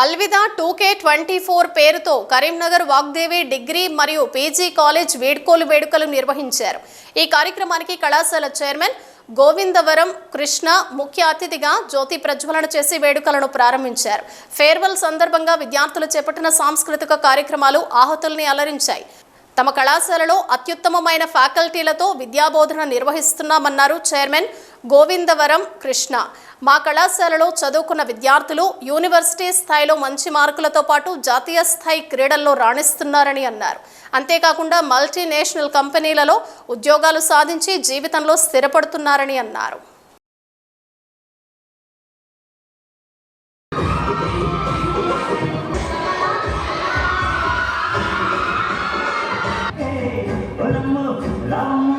అల్విదా టూకే twenty four పేరుతో Karimnagar Vagdevi degree మరియు PG college వేడుకోలు వేడుకలు నిర్వహించారు. ఈ కార్యక్రమానికి కళాశాల చైర్మన్ గోవిందవరం కృష్ణ ముఖ్య అతిథిగా జ్యోతి ప్రజ్వలన చేసి వేడుకలను ప్రారంభించారు. ఫేర్వెల్ సందర్భంగా విద్యార్థులు చేపట్టిన సాంస్కృతిక కార్యక్రమాలు ఆహుతుల్ని అలరించాయి. తమ కళాశాలలో అత్యుత్తమమైన ఫ్యాకల్టీలతో విద్యాబోధన నిర్వహిస్తున్నామన్నారు చైర్మన్ గోవిందవరం కృష్ణ. మా కళాశాలలో చదువుకున్న విద్యార్థులు యూనివర్సిటీ స్థాయిలో మంచి మార్కులతో పాటు జాతీయ స్థాయి క్రీడల్లో రాణిస్తున్నారని అన్నారు. అంతేకాకుండా మల్టీనేషనల్ కంపెనీలలో ఉద్యోగాలు సాధించి జీవితంలో స్థిరపడుతున్నారని అన్నారు. ఈరోజు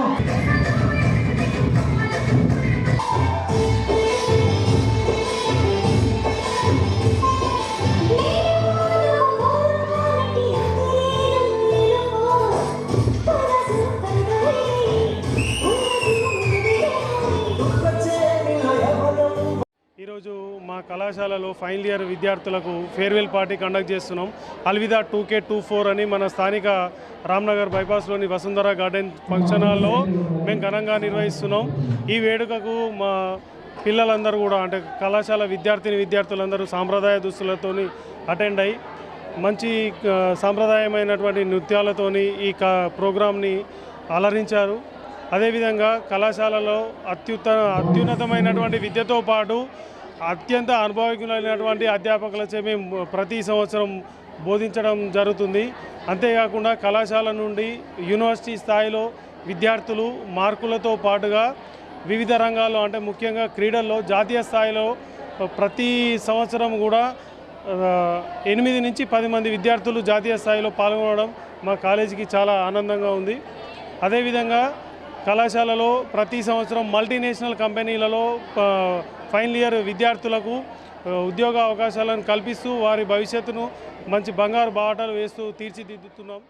మా కళాశాలలో ఫైనల్ ఇయర్ విద్యార్థులకు ఫేర్వెల్ పార్టీ కండక్ట్ చేస్తున్నాం. అల్విదా టూ కే టూ ఫోర్ అని మన స్థానిక రామ్నగర్ బైపాస్లోని వసుంధర గార్డెన్ ఫంక్షన్ హాల్లో మేము ఘనంగా నిర్వహిస్తున్నాం. ఈ వేడుకకు మా పిల్లలందరూ కూడా అంటే కళాశాల విద్యార్థిని విద్యార్థులందరూ సాంప్రదాయ దుస్తులతోని అటెండ్ అయ్యి మంచి సాంప్రదాయమైనటువంటి నృత్యాలతోని ఈ క ప్రోగ్రామ్ని అలరించారు. అదేవిధంగా కళాశాలలో అత్యుత్త అత్యున్నతమైనటువంటి విద్యతో పాటు అత్యంత అనుభవజ్ఞులైనటువంటి అధ్యాపకులచే మేము ప్రతి సంవత్సరం బోధించడం జరుగుతుంది. అంతేకాకుండా కళాశాల నుండి యూనివర్సిటీ స్థాయిలో విద్యార్థులు మార్కులతో పాటుగా వివిధ రంగాల్లో అంటే ముఖ్యంగా క్రీడల్లో జాతీయ స్థాయిలో ప్రతి సంవత్సరం కూడా ఎనిమిది నుంచి పది మంది విద్యార్థులు జాతీయ స్థాయిలో పాల్గొనడం మా కాలేజీకి చాలా ఆనందంగా ఉంది. అదేవిధంగా కళాశాలలో ప్రతి సంవత్సరం మల్టీనేషనల్ కంపెనీలలో ఫైనల్ ఇయర్ విద్యార్థులకు ఉద్యోగ అవకాశాలను కల్పిస్తూ వారి భవిష్యత్తును మంచి బంగారు బాటలు వేస్తూ తీర్చిదిద్దుతున్నాం.